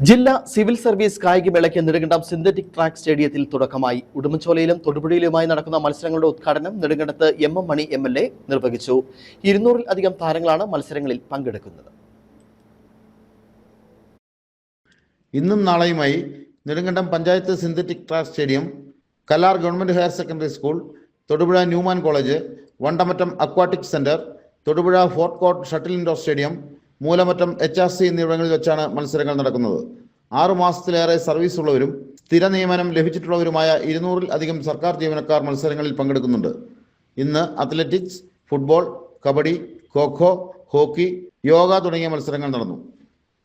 ജില്ലാ civil service കായികമേളയ്ക്ക് Nedumkandam synthetic track സ്റ്റേഡിയത്തിൽ തുടക്കമായി. ഉടുമ്പൻചോലയിലും തൊടുപുഴയിലുമായി നടക്കുന്ന മത്സരങ്ങളുടെ ഉദ്ഘാടനം നെടുങ്കണ്ടത്ത് M M Mani M L A നിർവഹിച്ചു. ഇരുന്നൂറിലധികം താരങ്ങളാണ് മത്സരങ്ങളിൽ പങ്കെടുക്കുന്നത്. ഇന്നും നാളെയുമായി Nedumkandam panchayat synthetic track stadium Kallar government higher secondary school Thodupuzha Newman college Vandamattom aquatic centre Thodupuzha fort court shuttle indoor stadium Moolamattom H R C എന്നിവിടങ്ങളിൽ വെച്ചാണ് മത്സരങ്ങൾ നടക്കുന്നത്. ആറു മാസത്തിലേറെ സർവീസ് ഉള്ളവരും സ്ഥിര നിയമനം ലഭിച്ചിട്ടുള്ളവരുമായ ഇരുന്നൂറിൽ അധികം സർക്കാർ ജീവനക്കാർ മത്സരങ്ങളിൽ പങ്കെടുക്കുന്നുണ്ട്. ഇന്ന് athletics football kabaddi kho kho hockey yoga തുടങ്ങിയ മത്സരങ്ങൾ നടന്നു.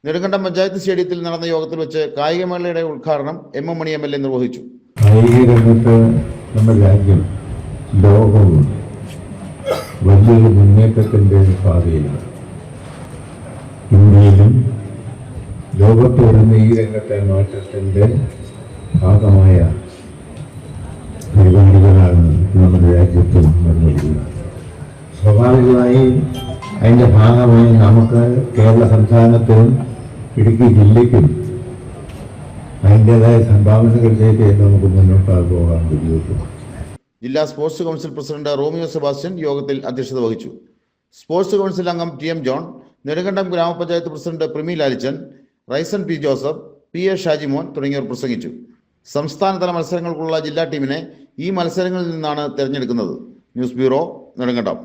നെടുങ്കണ്ടം പഞ്ചായത്ത് സ്റ്റേഡിയത്തിൽ നടന്ന യോഗത്തിൽ വെച്ച് കായികമേളയുടെ ഉദ്ഘാടനം M M Mani M L A നിർവഹിച്ചു. ലോകവും വലിയൊരു പാതയിലാണ്. ഇന്ത്യയിലും ലോകത്ത് വരുന്ന ഈ രംഗത്തെ മാറ്റത്തിന്റെ ഭാഗമായ പരിപാടികളാണ് നമ്മുടെ രാജ്യത്ത് നടന്നിരിക്കുന്നത് സ്വാഭാവികമായി അതിന്റെ ഭാഗമായി നമുക്ക് കേരള സംസ്ഥാനത്തിനും ഇടുക്കി ജില്ലയ്ക്കും അതിന്റെതായ സംഭാവനകളിലേക്ക് നമുക്ക് മുന്നോട്ട് പോകാൻ ബുദ്ധിമുട്ടും ജില്ലാ sports council president Romeo Sebastian യോഗത്തിൽ അധ്യക്ഷത വഹിച്ചു. സ്പോർട്സ് കൗൺസിൽ അംഗം ടി എം ജോൺ നെടുങ്കണ്ടം ഗ്രാമപഞ്ചായത്ത് president Primi Lalichan Raisan P Joseph P A Shajimon തുടങ്ങിയവർ പ്രസംഗിച്ചു. സംസ്ഥാനതല മത്സരങ്ങൾക്കുള്ള ജില്ലാ ടീമിനെ ഈ മത്സരങ്ങളിൽ നിന്നാണ് തിരഞ്ഞെടുക്കുന്നത്. News bureau Nedumkandam.